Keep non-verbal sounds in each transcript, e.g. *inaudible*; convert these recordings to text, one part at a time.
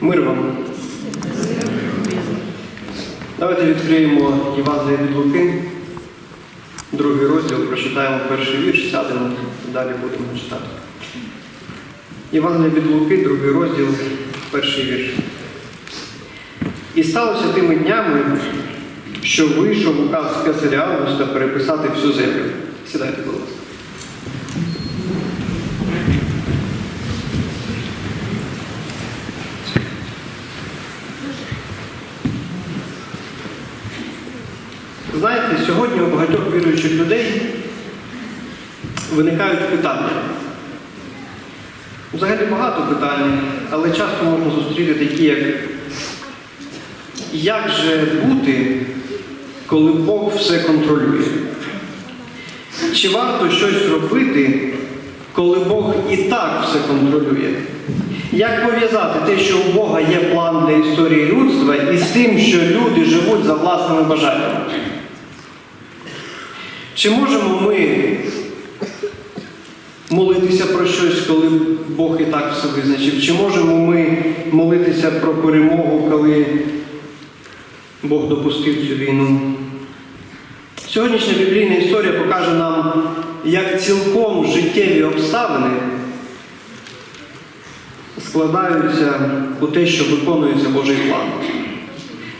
Мир вам. Давайте відкриємо Євангеліє від Луки, другий розділ, прочитаємо перший вірш, сядемо, далі будемо читати. Євангеліє від Луки, другий розділ, перший вірш. І сталося тими днями, що вийшов указ кесаря Августа переписати всю землю. Сідайте, будь ласка. Знаєте, сьогодні у багатьох віруючих людей виникають питання. Взагалі багато питань, але часто можна зустріти такі, як як же бути, коли Бог все контролює? Чи варто щось робити, коли Бог і так все контролює? Як пов'язати те, що у Бога є план для історії людства, із тим, що люди живуть за власними бажаннями? Чи можемо ми молитися про щось, коли Бог і так все визначив? Чи можемо ми молитися про перемогу, коли Бог допустив цю війну? Сьогоднішня біблійна історія покаже нам, як цілком життєві обставини складаються у те, що виконується Божий план.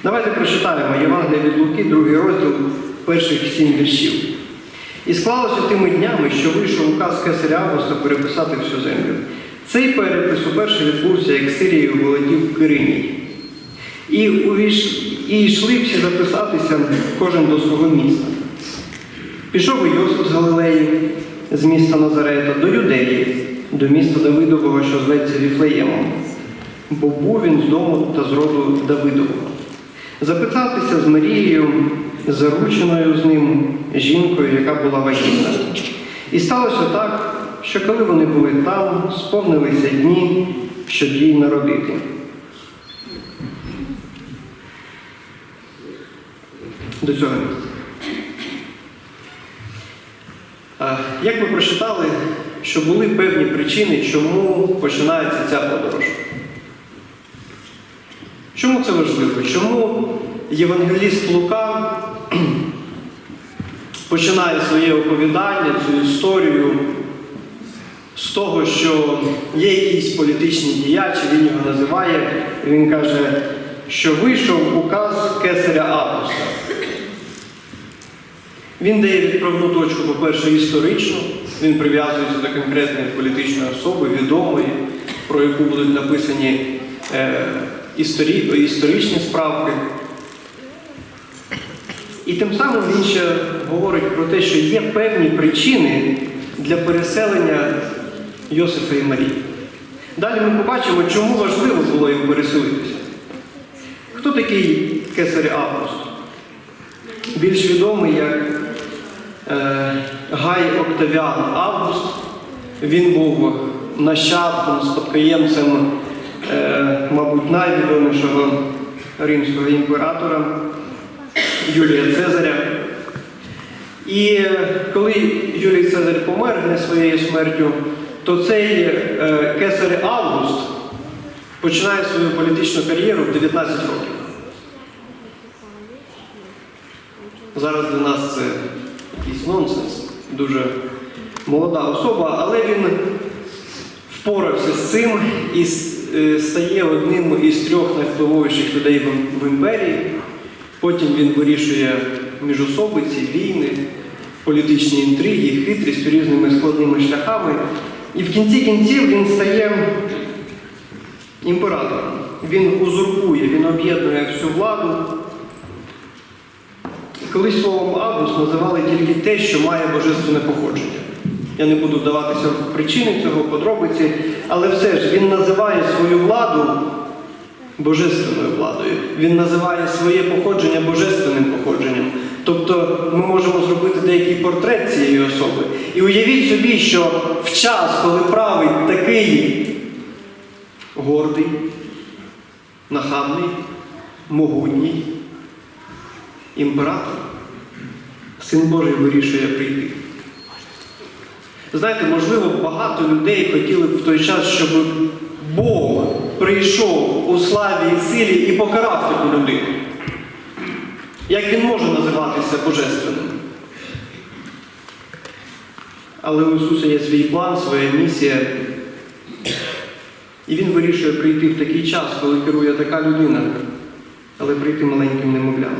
Давайте прочитаємо Євангелія від Луки, другий розділ перших сім віршів. І склалося тими днями, що вийшов указ кесаря Августа переписати всю землю. Цей перепис уперше відбувся, як Сирією володів Кириній. І, увійш... і йшли всі записатися, кожен до свого міста. Пішов і Йосиф з Галилеї, з міста Назарета, до Юдеї, до міста Давидового, що зветься Віфлеємом, бо був він з дому та з роду Давидового. Запитатися з Марією, зарученою з ним жінкою, яка була вагітна. І сталося так, що коли вони були там, сповнилися дні, щоб їй народити. До цього. Як ми прочитали, що були певні причини, чому починається ця подорож? Чому це важливо? Чому євангеліст Лука починає своє оповідання, цю історію з того, що є якийсь політичний діяч, він його називає, і він каже, що вийшов указ кесаря Августа. Він дає відправну точку, по-перше, історичну, він прив'язується до конкретної політичної особи, відомої, про яку будуть написані е, історі, історичні справки. І тим самим він ще говорить про те, що є певні причини для переселення Йосифа і Марії. Далі ми побачимо, чому важливо було їм переселитися. Хто такий кесар Август? Більш відомий як е, Гай Октавіан Август. Він був нащадком, спадкоємцем, е, мабуть, найвідомішого римського імператора Юлія Цезаря. І коли Юлій Цезарь помер не своєю смертю, то цей е, кесар Август починає свою політичну кар'єру в 19 років. Зараз для нас це якийсь нонсенс, дуже молода особа, але він впорався з цим і е, стає одним із трьох найвпливовіших людей в імперії. Потім він вирішує міжособиці, війни, політичні інтриги, хитрість різними складними шляхами. І в кінці кінців він стає імператором. Він узурпує, він об'єднує всю владу. Колись словом Август називали тільки те, що має божественне походження. Я не буду вдаватися в причини цього подробиці, але все ж він називає свою владу божественною владою. Він називає своє походження божественним походженням. Тобто ми можемо зробити деякий портрет цієї особи. І уявіть собі, що в час, коли править такий гордий, нахабний, могутній імператор, син Божий вирішує прийти. Знаєте, можливо, багато людей хотіли б в той час, щоб Бог прийшов у славі і силі і покарав таку людину. Як він може називатися божественним? Але у Ісуса є свій план, своя місія. І він вирішує прийти в такий час, коли керує така людина, але прийти маленьким немовлям.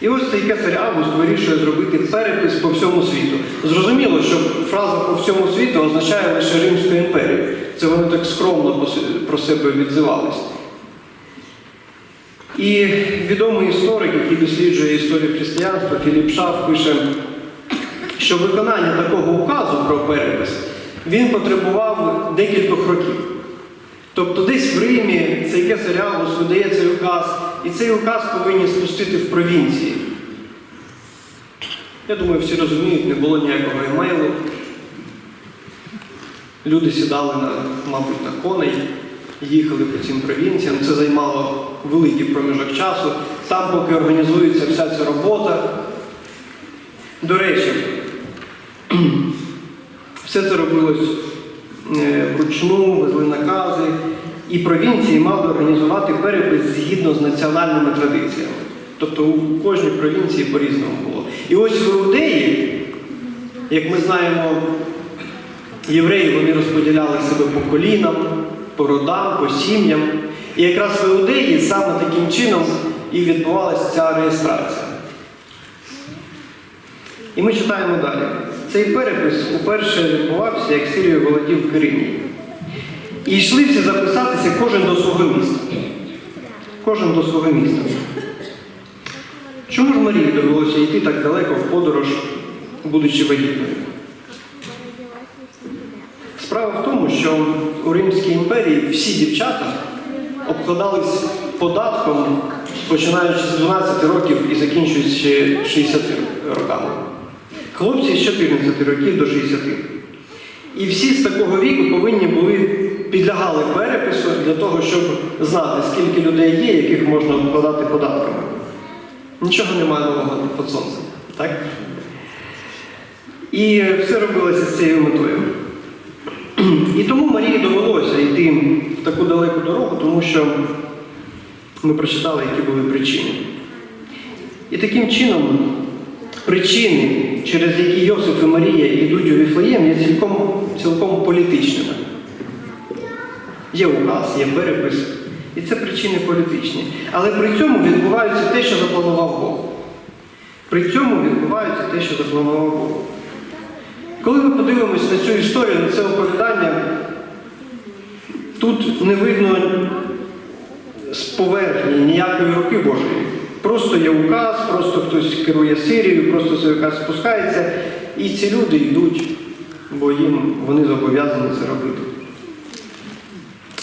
І ось цей кесар Август вирішує зробити перепис по всьому світу. Зрозуміло, що фраза по всьому світу означає лише Римську імперію. Це вони так скромно про себе відзивались. І відомий історик, який досліджує історію християнства, Філіп Шаф пише, що виконання такого указу про перепис він потребував декількох років. Тобто десь в Римі цей кесар Август видає цей указ, і цей указ повинні спустити в провінції. Я думаю, всі розуміють, не було ніякого емейлу. Люди сідали, на, мабуть, на коней, їхали по цим провінціям. Це займало великий проміжок часу. Там, поки організується вся ця робота. До речі, *clears throat* все це робилось е, вручну, везли накази, і провінції мали організувати перепис згідно з національними традиціями. Тобто у кожній провінції по-різному було. І ось в Іудеї, як ми знаємо, євреї вони розподіляли себе по колінам, по родам, по сім'ям. І якраз в Іудеї саме таким чином і відбувалася ця реєстрація. І ми читаємо далі. Цей перепис уперше відбувався, як Сирію володів Кириній. І йшли всі записатися кожен до свого міста. Кожен до свого міста. Чому ж Марії довелося йти так далеко в подорож, будучи вагітною? Справа в тому, що у Римській імперії всі дівчата обкладались податком, починаючи з 12 років і закінчуючи 60 роками. Хлопці з 14 років до 60. І всі з такого віку повинні були підлягали перепису для того, щоб знати, скільки людей є, яких можна обкладати податками. Нічого немає нового під сонцем. Так? І все робилося з цією метою. І тому Марії довелося йти в таку далеку дорогу, тому що ми прочитали, які були причини. І таким чином причини, через які Йосиф і Марія йдуть у Віфлеєм, є цілком, цілком політичними. Є указ, є перепис, і це причини політичні. Але при цьому відбувається те, що запланував Бог. При цьому відбувається те, що запланував Бог. Коли ми подивимося на цю історію, на це оповідання, тут не видно з поверхні ніякої руки Божої. Просто є указ, просто хтось керує Сирією, просто цей указ спускається, і ці люди йдуть, бо їм вони зобов'язані це робити.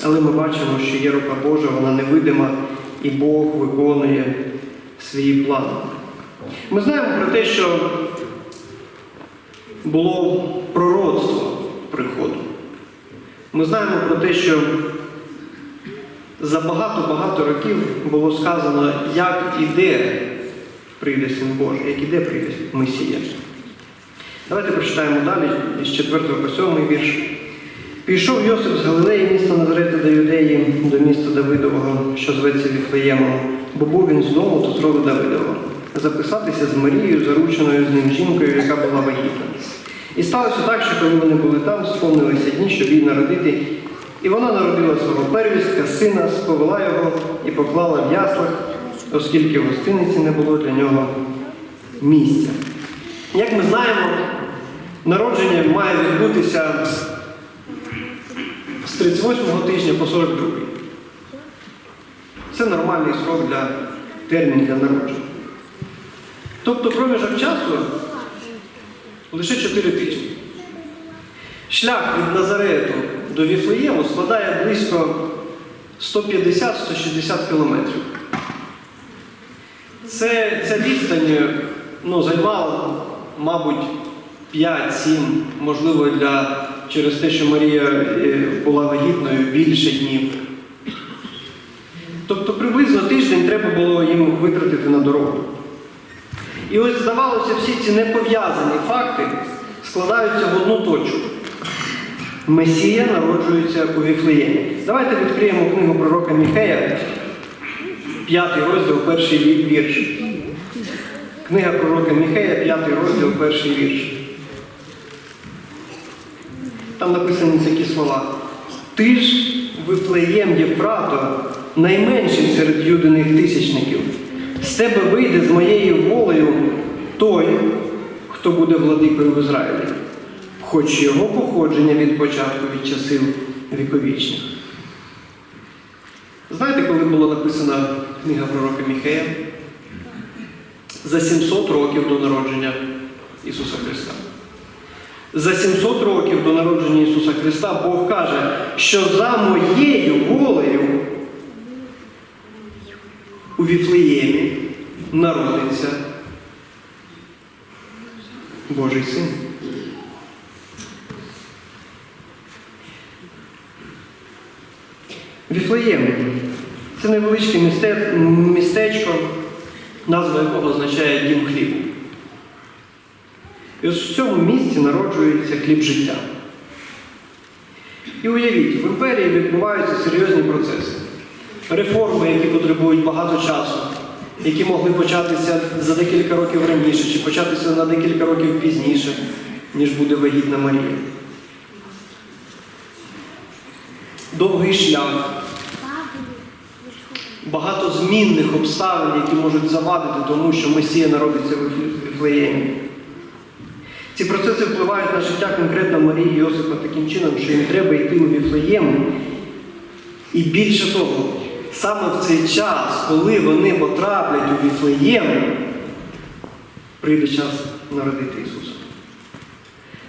Але ми бачимо, що є рука Божа, вона невидима, і Бог виконує свій план. Ми знаємо про те, що було пророцтво приходу. Ми знаємо про те, що за багато-багато років було сказано, як і де прийде Син Божий, як і де прийде Месія. Давайте прочитаємо далі із 4 по 7 вірш. Пішов Йосип з Галилеї, міста Назарета до Юдеї, до міста Давидового, що зветься Віфлеємом, бо був він з дому то з роду Давидового, записатися з Марією, зарученою з ним жінкою, яка була вагітна. І сталося так, що коли вони були там, сповнилися дні, щоб їй народити. І вона народила свого первістка, сина, сповела його і поклала в яслах, оскільки в гостиниці не було для нього місця. Як ми знаємо, народження має відбутися з 38-го тижня по 42-й. Це нормальний срок для термін для народження. Тобто проміжок часу лише 4 тижні. Шлях від Назарету до Віфлеєму складає близько 150-160 кілометрів. Це, ця відстань ну, займала, мабуть, 5-7, можливо, для, через те, що Марія е, була вагітною більше днів. Тобто приблизно тиждень треба було їм витратити на дорогу. І ось, здавалося, всі ці непов'язані факти складаються в одну точку. Месія народжується у Віфлеємі. Давайте відкриємо книгу пророка Міхея, п'ятий розділ, перший ві- вірш. Книга пророка Міхея, п'ятий розділ, перший вірш. Там написані такі слова. Ти ж, Вифлеєм Єфрато, найменший серед юдиних тисячників. З тебе вийде з моєю волею той, хто буде владикою в Ізраїлі, хоч його походження від початку від часів віковічних. Знаєте, коли була написана книга пророка Міхея? За 700 років до народження Ісуса Христа. За 700 років до народження Ісуса Христа Бог каже, що за моєю волею у Віфлеємі народиться Божий Син. Віфлеєм це невеличке містечко, назва якого означає дім хлібу. І ось в цьому місці народжується хліб життя. І уявіть, в імперії відбуваються серйозні процеси. Реформи, які потребують багато часу, які могли початися за декілька років раніше, чи початися на декілька років пізніше, ніж буде вагітна Марія. Довгий шлях, багато змінних обставин, які можуть завадити тому, що Месія народиться в Віфлеємі. Ці процеси впливають на життя конкретно Марії Йосипа таким чином, що їм треба йти у Віфлеєм. І більше того, саме в цей час, коли вони потраплять у Віфлеєм, прийде час народити Ісуса.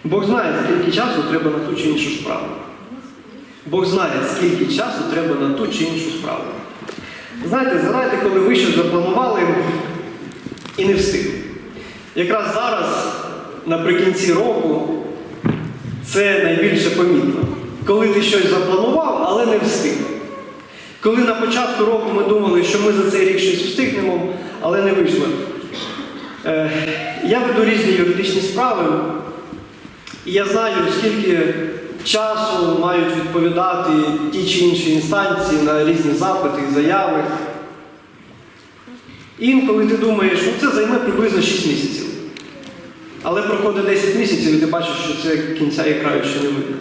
Бог знає, скільки часу треба на ту чи іншу справу. Бог знає, скільки часу треба на ту чи іншу справу. Знаєте, згадайте, коли ви щось запланували і не встигли. Якраз зараз, наприкінці року, це найбільше помітно. Коли ти щось запланував, але не встиг. Коли на початку року ми думали, що ми за цей рік щось встигнемо, але не вийшло. Е, я веду різні юридичні справи, і я знаю, скільки часу мають відповідати ті чи інші інстанції на різні запити і заяви. Інколи ти думаєш, ну це займе приблизно 6 місяців. Але проходить 10 місяців і ти бачиш, що це кінця і краю ще не видно.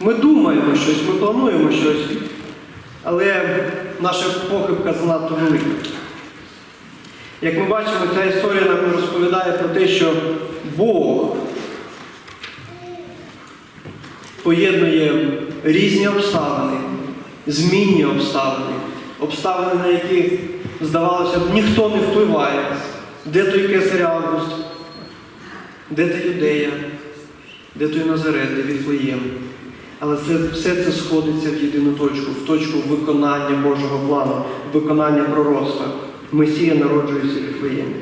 Ми думаємо щось, ми плануємо щось, але наша похибка занадто велика. Як ми бачимо, ця історія нам розповідає про те, що Бог поєднує різні обставини, змінні обставини, обставини, на які, здавалося б, ніхто не впливає. Де той кесарь Август, де та юдея, де той Назарет, де Віфлеєм. Але це, все це сходиться в єдину точку, в точку виконання Божого плану, виконання пророцтва. Месія народжується в Віфлеємі.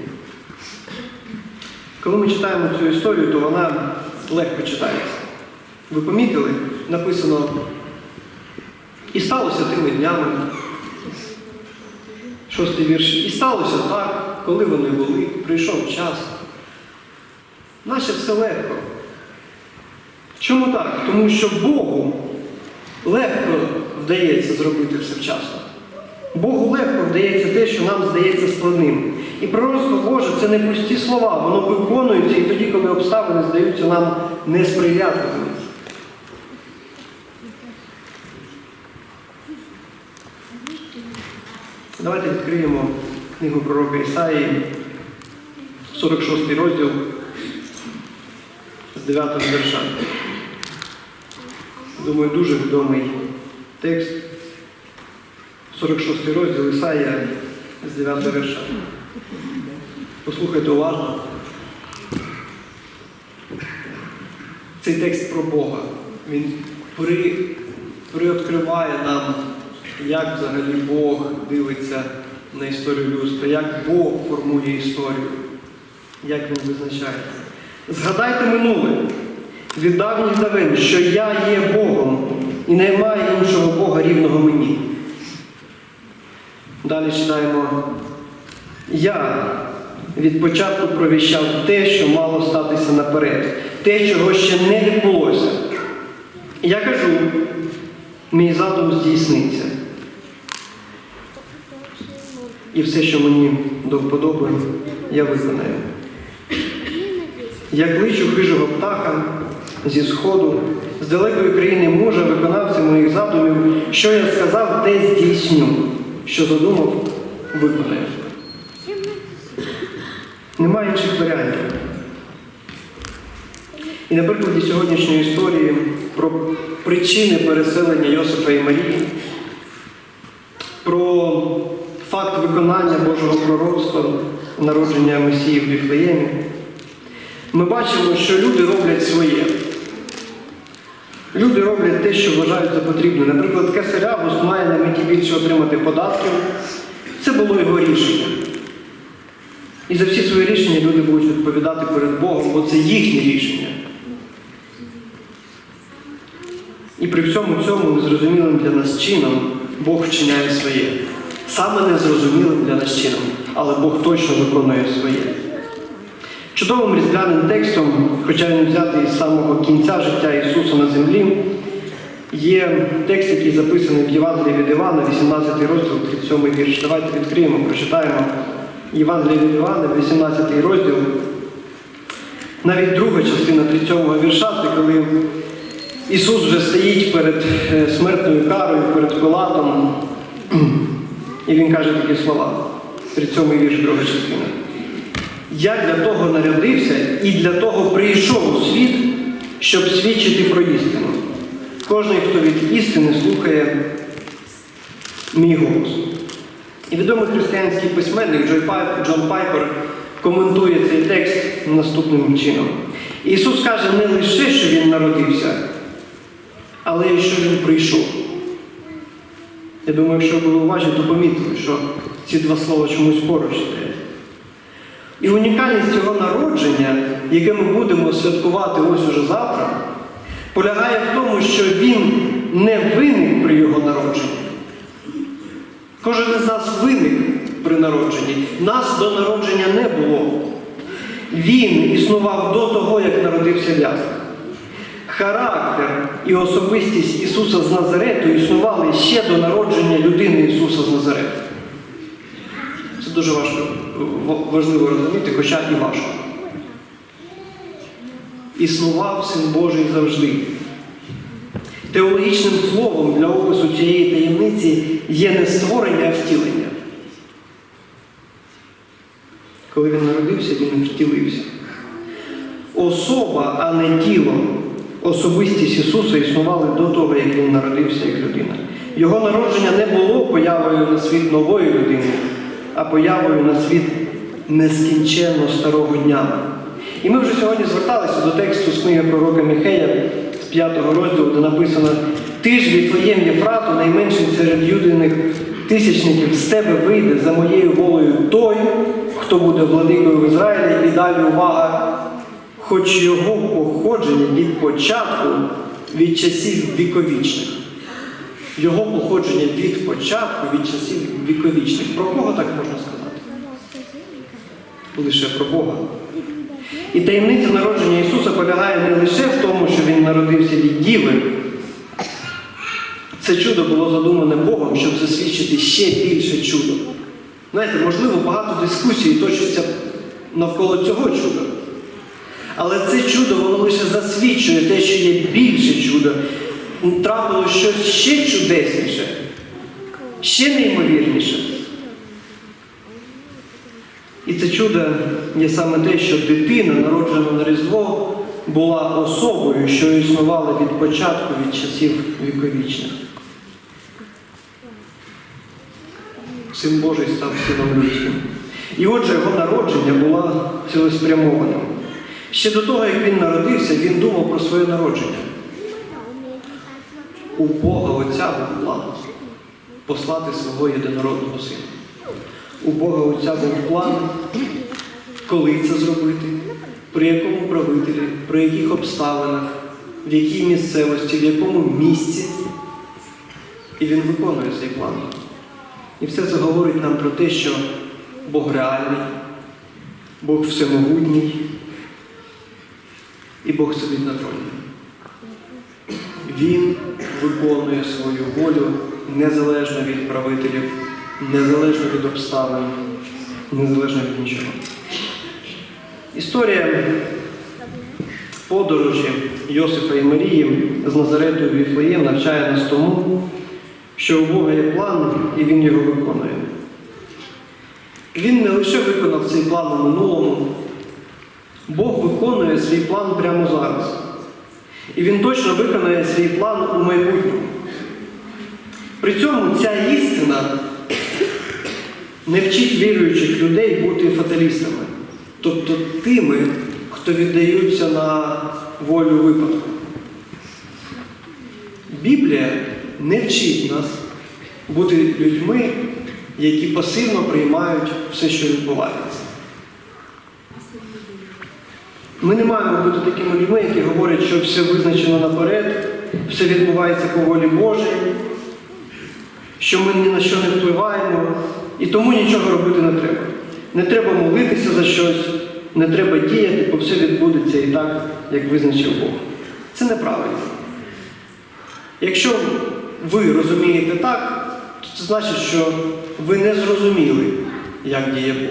Коли ми читаємо цю історію, то вона легко читається. Ви помітили? Написано, і сталося тими днями. Шостий вірш. І сталося так, коли вони були, прийшов час. Наче все легко. Чому так? Тому що Богу легко вдається зробити все вчасно. Богу легко вдається те, що нам здається складним. І пророцтво Боже це не пусті слова, воно виконується і тоді, коли обставини здаються нам несприятливими. Давайте відкриємо книгу пророка Ісаї, 46 розділ з 9 вірша. Думаю, дуже відомий текст. 46 розділ Ісаїя з 9 вірша. Послухайте уважно. Цей текст про Бога. Він при, приоткриває нам, як взагалі Бог дивиться на історію людства, як Бог формує історію, як він визначається. Згадайте минуле від давніх давин, що я є Богом і немає іншого Бога рівного мені. Далі читаємо. Я від початку провіщав те, що мало статися наперед, те, чого ще не відбулося. Я кажу, мій задум здійсниться. І все, що мені до вподоби, я виконаю. Я кличу хижого птаха зі сходу, з далекої країни мужа, виконавця моїх задумів, що я сказав, те здійсню, що задумав, виконаю. Немає інших варіантів. І на прикладі сьогоднішньої історії про причини переселення Йосифа і Марії, про факт виконання Божого пророцтва, народження Месії в Віфлеємі, ми бачимо, що люди роблять своє. Люди роблять те, що вважають за потрібне. Наприклад, Кесарявус має на меті більше отримати податків. Це було його рішення. І за всі свої рішення люди будуть відповідати перед Богом, бо це їхнє рішення. І при всьому цьому незрозумілим для нас чином Бог вчиняє своє. Саме незрозумілим для нас чином, але Бог точно виконує своє. Чудовим різдвяним текстом, хоча він взятий з самого кінця життя Ісуса на землі, є текст, який записаний в Євангелії від Івана, 18 розділ, 37 вірш. Давайте відкриємо, прочитаємо Євангелія від Івана, 18 розділ. Навіть друга частина 37 вірша, це коли Ісус вже стоїть перед е, смертною карою, перед Пилатом, і Він каже такі слова. 37 вірш, друга частина. Я для того нарядився і для того прийшов у світ, щоб свідчити про істину. Кожен, хто від істини слухає мій голос. І відомий християнський письменник Джон Пайпер коментує цей текст наступним чином. Ісус каже не лише, що Він народився, але й що Він прийшов. Я думаю, якщо ви уважні, то помітили, що ці два слова чомусь поруч стоять. І унікальність цього народження, яке ми будемо святкувати ось уже завтра, полягає в тому, що він не виник при його народженні. Кожен із нас виник при народженні. Нас до народження не було. Він існував до того, як народився в'язок. Характер і особистість Ісуса з Назарету існували ще до народження людини Ісуса з Назарету. Це дуже важко, важливо розуміти, хоча і важко. Існував Син Божий завжди. Теологічним словом для опису цієї таємниці є не створення, а втілення. Коли він народився, він втілився. Особа, а не тіло, особистість Ісуса існували до того, як Він народився як людина. Його народження не було появою на світ нової людини, а появою на світ нескінченно старого дня. І ми вже сьогодні зверталися до тексту з книги пророка Міхея з 5 розділу, де написано: Ти ж Віфлеєм Єфрату, найменший серед юдиних тисячників, з тебе вийде за моєю волею той, хто буде владикою в Ізраїлі, і далі увага, хоч його походження від початку, від часів віковічних. Його походження від початку, від часів віковічних. Про кого так можна сказати? Лише про Бога. І таємниця народження Ісуса полягає не лише в тому, що Він народився від Діви. Це чудо було задумане Богом, щоб засвідчити ще більше чудо. Знаєте, можливо, багато дискусій точиться навколо цього чуда. Але це чудо, воно лише засвідчує те, що є більше чудо. Трапилось щось ще чудесніше, ще неймовірніше. І це чудо є саме те, що дитина, народжена на Різдво, була особою, що існувала від початку, від часів віковічних. Син Божий став сином людським. І отже, його народження було цілеспрямованим. Ще до того, як він народився, він думав про своє народження. У Бога Отця був план послати свого єдинородного сина. У Бога Отця був план, коли це зробити, при якому правителі, при яких обставинах, в якій місцевості, в якому місці. І він виконує цей план. І все це говорить нам про те, що Бог реальний, Бог всемогутній, і Бог сидить на троні. Він виконує свою волю незалежно від правителів, незалежно від обставин, незалежно від нічого. Історія подорожі Йосифа і Марії з Назарету в Віфлеєм навчає нас тому, що у Бога є план і Він його виконує. Він не лише виконав цей план у минулому, Бог виконує свій план прямо зараз. І він точно виконає свій план у майбутньому. При цьому ця істина не вчить віруючих людей бути фаталістами, тобто тими, хто віддаються на волю випадку. Біблія не вчить нас бути людьми, які пасивно приймають все, що відбувається. Ми не маємо бути такими людьми, які говорять, що все визначено наперед, все відбувається по волі Божій, що ми ні на що не впливаємо, і тому нічого робити не треба. Не треба молитися за щось, не треба діяти, бо все відбудеться і так, як визначив Бог. Це неправильно. Якщо ви розумієте так, то це значить, що ви не зрозуміли, як діє Бог.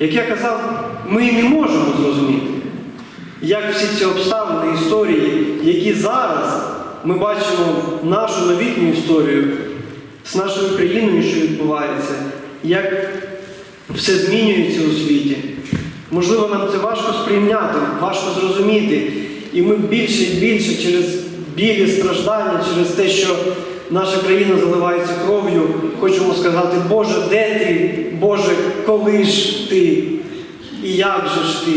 Як я казав, ми не можемо зрозуміти, як всі ці обставини, історії, які зараз ми бачимо нашу новітню історію з нашою країною, що відбувається, як все змінюється у світі. Можливо, нам це важко сприйняти, важко зрозуміти. І ми більше і більше через білі страждання, через те, що наша країна заливається кров'ю, хочемо сказати, Боже, де ти? Боже, коли ж ти? І як же ж ти?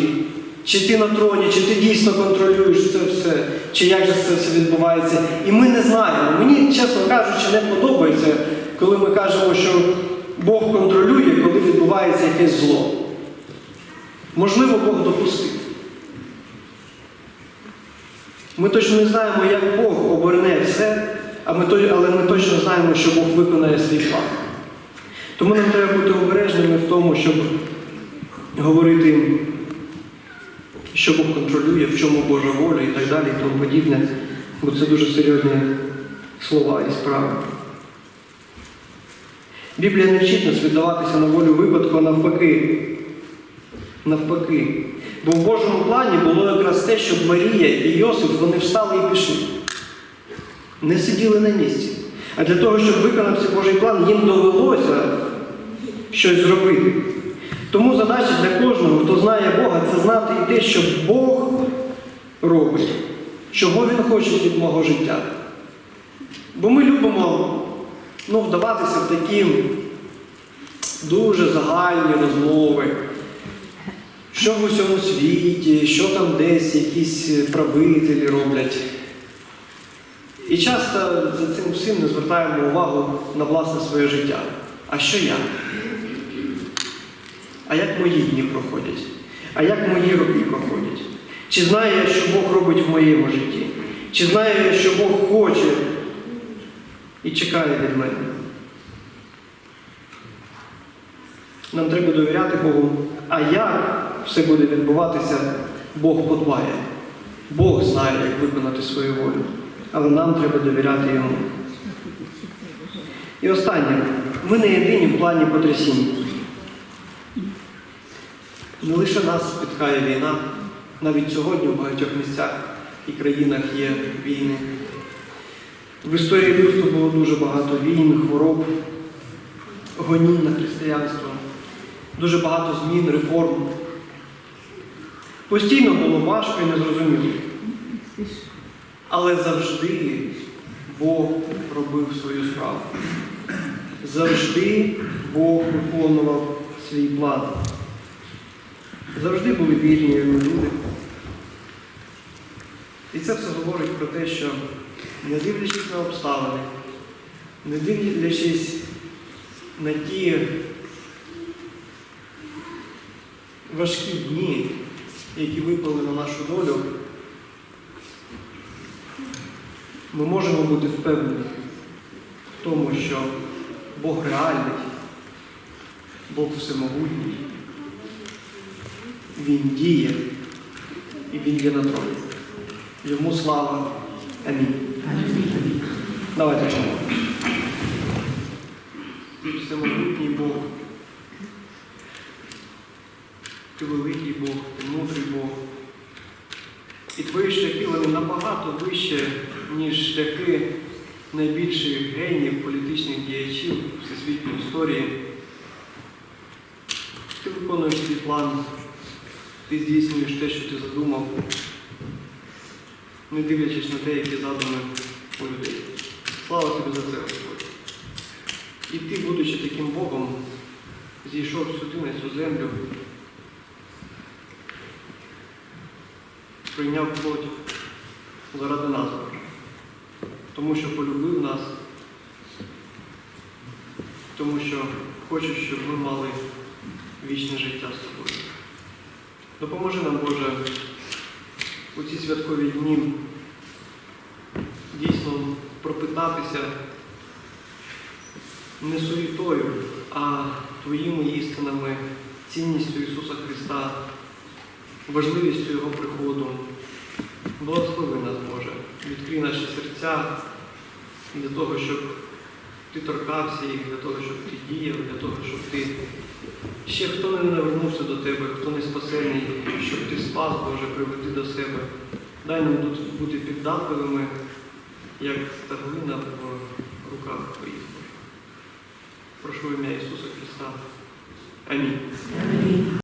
Чи ти на троні, чи ти дійсно контролюєш це все, чи як же це все відбувається? І ми не знаємо. Мені, чесно кажучи, не подобається, коли ми кажемо, що Бог контролює, коли відбувається якесь зло. Можливо, Бог допустив. Ми точно не знаємо, як Бог оберне все, але ми точно знаємо, що Бог виконає свій план. Тому нам треба бути обережними в тому, щоб говорити, що Бог контролює, в чому Божа воля і так далі, і тому подібне, бо це дуже серйозні слова і справи. Біблія не вчить нас віддаватися на волю випадку, а навпаки. Навпаки. Бо в Божому плані було якраз те, щоб Марія і Йосиф вони встали і пішли. Не сиділи на місці. А для того, щоб виконався Божий план, їм довелося щось зробити. Тому задача для кожного, хто знає Бога, це знати і те, що Бог робить, чого Він хоче від мого життя. Бо ми любимо ну, вдаватися в такі дуже загальні розмови, що в усьому світі, що там десь якісь правителі роблять. І часто за цим всім не звертаємо увагу на власне своє життя. А що я? А як мої дні проходять? А як мої роки проходять? Чи знаю я, що Бог робить в моєму житті? Чи знаю я, що Бог хоче і чекає від мене? Нам треба довіряти Богу. А як все буде відбуватися, Бог подбає. Бог знає, як виконати свою волю. Але нам треба довіряти йому. І останнє. Ми не єдині в плані потрясінь. Не лише нас спіткає війна. Навіть сьогодні в багатьох місцях і країнах є війни. В історії людства було дуже багато війн, хвороб, гонінь на християнство, дуже багато змін, реформ. Постійно було важко і незрозуміло. Але завжди Бог робив свою справу. Завжди Бог виконував свій план. Завжди були вірні люди. І це все говорить про те, що не дивлячись на обставини, не дивлячись на ті важкі дні, які випали на нашу долю, ми можемо бути впевнені в тому, що Бог реальний, Бог всемогутній, Він діє і Він є на троні. Йому слава. Амінь. Давайте помолимося. Ти всемогутній Бог. Ти великий Бог, ти мудрий Бог. І твої шляхи вони набагато вище, ніж шляхи найбільших генів, політичних діячів всесвітньої історії. Ти виконуєш свій план, ти здійснюєш те, що ти задумав, не дивлячись на те, які задуми у людей. Слава тобі за це, Господь. І ти, будучи таким Богом, зійшов сюди на цю землю, прийняв плоть заради нас, Тому що полюбив нас, тому що хоче, щоб ми мали вічне життя з тобою. Допоможи нам, Боже, у ці святкові дні дійсно пропитатися не суєтою, а Твоїми істинами, цінністю Ісуса Христа, важливістю Його приходу. Благослови нас, Боже, відкрий наші серця для того, щоб Ти торкався їх, для того, щоб Ти діяв, для того, щоб Ти ще хто не навернувся до Тебе, хто не спасений, щоб Ти спас, Боже, приведи до себе. Дай нам тут бути піддатливими, як та глина в руках Твоїх. Прошу ім'я Ісуса Христа. Амінь.